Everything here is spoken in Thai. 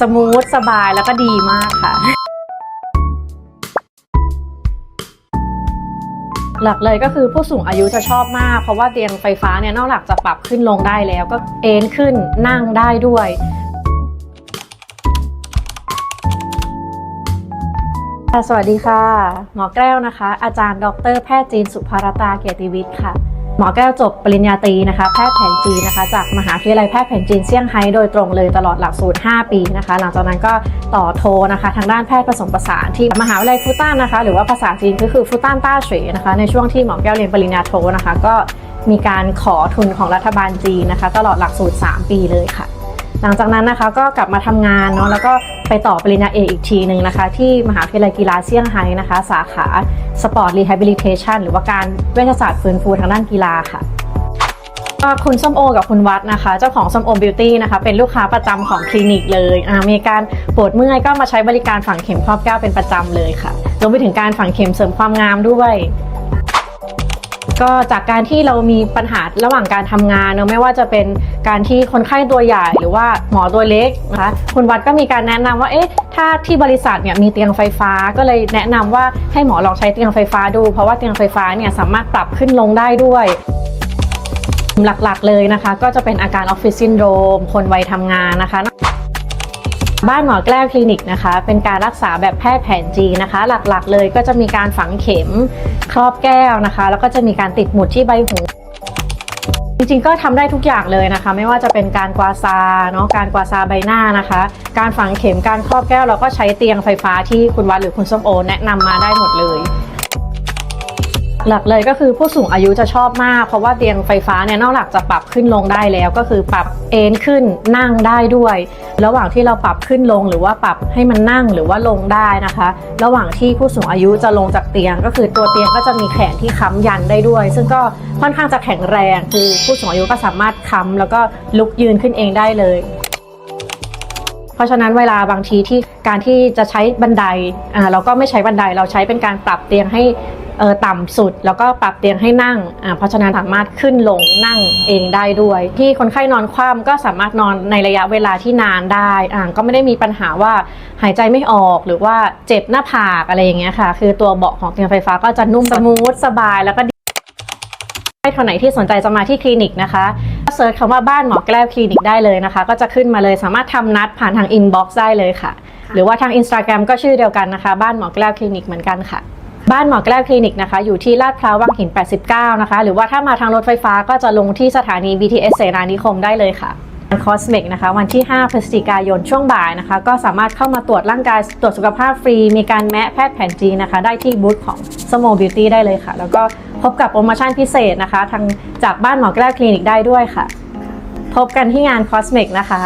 สมูทสบายแล้วก็ดีมากค่ะ หลักเลยก็คือผู้สูงอายุจะชอบมาก เพราะว่าเตียงไฟฟ้าเนี่ยนอกจากจะปรับขึ้นลงได้แล้ว ก็เอนขึ้นนั่งได้ด้วยสวัสดีค่ะ หมอแก้วนะคะ อาจารย์ ดร แพทย์จีนสุภารตาเกียรติวิทย์ค่ะ หมอแก้วจบปริญญาตรีนะคะแพทย์แผนจีนนะคะ จากมหาวิทยาลัยแพทย์แผนจีนเซี่ยงไฮ้โดยตรงเลยตลอดหลักสูตร 5 ปีนะคะ หลังจากนั้นก็ต่อโทนะคะ ทางด้านแพทย์ผสมผสานที่มหาวิทยาลัยฟูต้านนะคะ หรือว่าภาษาจีนก็คือฟูต้านต้าเฉยนะคะ ในช่วงที่หมอแก้วเรียนปริญญาโทนะคะ ก็มีการขอทุนของรัฐบาลจีนนะคะ ตลอดหลักสูตร 3 ปีเลยค่ะ หลังจากนั้นนะคะก็กลับมาทำงานเนาะแล้วก็ไปต่อปริญญาเอกอีกทีหนึ่งนะคะ ที่มหาวิทยาลัยกีฬาเซี่ยงไฮ้นะคะ สาขาสปอร์ตรีแฮบิลิเทชันหรือว่าการเวชศาสตร์ฟื้นฟูทางด้านกีฬาค่ะคุณส้มโอ กับคุณวัดนะคะ เจ้าของส้มโอบิวตี้นะคะ เป็นลูกค้าประจำของคลินิกเลยมีการปวดเมื่อยก็มาใช้บริการฝังเข็มครอบแก้วเป็นประจำเลยค่ะรวมไปถึงการฝังเข็มเสริมความงามด้วย ก็จากการที่เรามีปัญหาระหว่างการทำงานเนอะไม่ว่าจะเป็นการที่คนไข้ตัวใหญ่ หรือว่าหมอตัวเล็กนะคะคุณวัดก็มีการแนะนำว่าเอ๊ะถ้าที่บริษัทเนี่ยมีเตียงไฟฟ้าก็เลยแนะนำว่าให้หมอลองใช้เตียงไฟฟ้าดู เพราะว่าเตียงไฟฟ้าเนี่ยสามารถปรับขึ้นลงได้ด้วยหลักๆเลยนะคะ ก็จะเป็นอาการออฟฟิศซินโดรมคนวัยทำงานนะคะ บ้านหมอแก้วคลินิกนะคะ เป็นการรักษาแบบแพทย์แผนจีนะคะ หลักๆ เลยก็จะมีการฝังเข็มครอบแก้วนะคะ แล้วก็จะมีการติดหมุดที่ใบหูจริงๆก็ทำได้ทุกอย่างเลยนะคะ ไม่ว่าจะเป็นการกวาซาเนาะการกวาซาใบหน้านะคะ การฝังเข็มการครอบแก้วเราก็ใช้เตียงไฟฟ้าที่คุณวัดหรือคุณส้มโอ แนะนำมาได้หมดเลย หลักเลยก็คือผู้สูงอายุจะชอบมาก เพราะว่าเตียงไฟฟ้าเนี่ยนอกจากจะปรับขึ้นลงได้แล้ว ก็คือปรับเอนขึ้นนั่งได้ด้วย ระหว่างที่เราปรับขึ้นลงหรือว่าปรับให้มันนั่งหรือว่าลงได้นะคะ ระหว่างที่ผู้สูงอายุจะลงจากเตียง ก็คือตัวเตียงก็จะมีแขนที่ค้ำยันได้ด้วย ซึ่งก็ค่อนข้างจะแข็งแรง คือผู้สูงอายุก็สามารถค้ำแล้วก็ลุกยืนขึ้นเองได้เลยเพราะฉะนั้นเวลาบางทีที่การที่จะใช้บันไดอ่าเราก็ไม่ใช้บันไดเราใช้เป็นการปรับเตียงให้ เออต่ำสุด แล้วก็ปรับเตียงให้นั่งอ่าเพราะฉะนั้นสามารถขึ้นลงนั่งเองได้ด้วย ที่คนไข้นอนคว่ำก็สามารถนอนในระยะเวลาที่นานได้อ่าก็ไม่ได้มีปัญหาว่าหายใจไม่ออกหรือว่าเจ็บหน้าผากอะไรอย่างเงี้ยค่ะ คือตัวเบาะของเตียงไฟฟ้าก็จะนุ่มสมูทสบายแล้วก็ใครคนไหนที่สนใจจะมาที่คลินิกนะคะก็เซิร์ชคำว่าบ้านหมอแก้วคลินิกได้เลยนะคะ ก็จะขึ้นมาเลยสามารถทำนัดผ่านทางอินบ็อกซ์ได้เลยค่ะ หรือว่าทาง Instagram ก็ชื่อเดียวกันนะคะ บ้านหมอแก้วคลินิกเหมือนกันค่ะ บ้านหมอแก้วคลินิกนะคะอยู่ที่ลาดพร้าววังหิน 89 นะคะ หรือว่าถ้ามาทางรถไฟฟ้าก็จะลงที่สถานี BTS เสนานิคมได้เลยค่ะคอสเมกนะคะวันที่ 5 พฤศจิกายนช่วงบ่ายนะคะ ก็สามารถเข้ามาตรวจร่างกายตรวจสุขภาพฟรี มีการแมะแพทย์แผนจีนะคะ ได้ที่บูธของสโมบิวตี้ได้เลยค่ะ แล้วก็พบกับโปรโมชั่นพิเศษนะคะ ทางจากบ้านหมอแก้วคลินิกได้ด้วยค่ะ พบกันที่งานคอสเมกนะคะ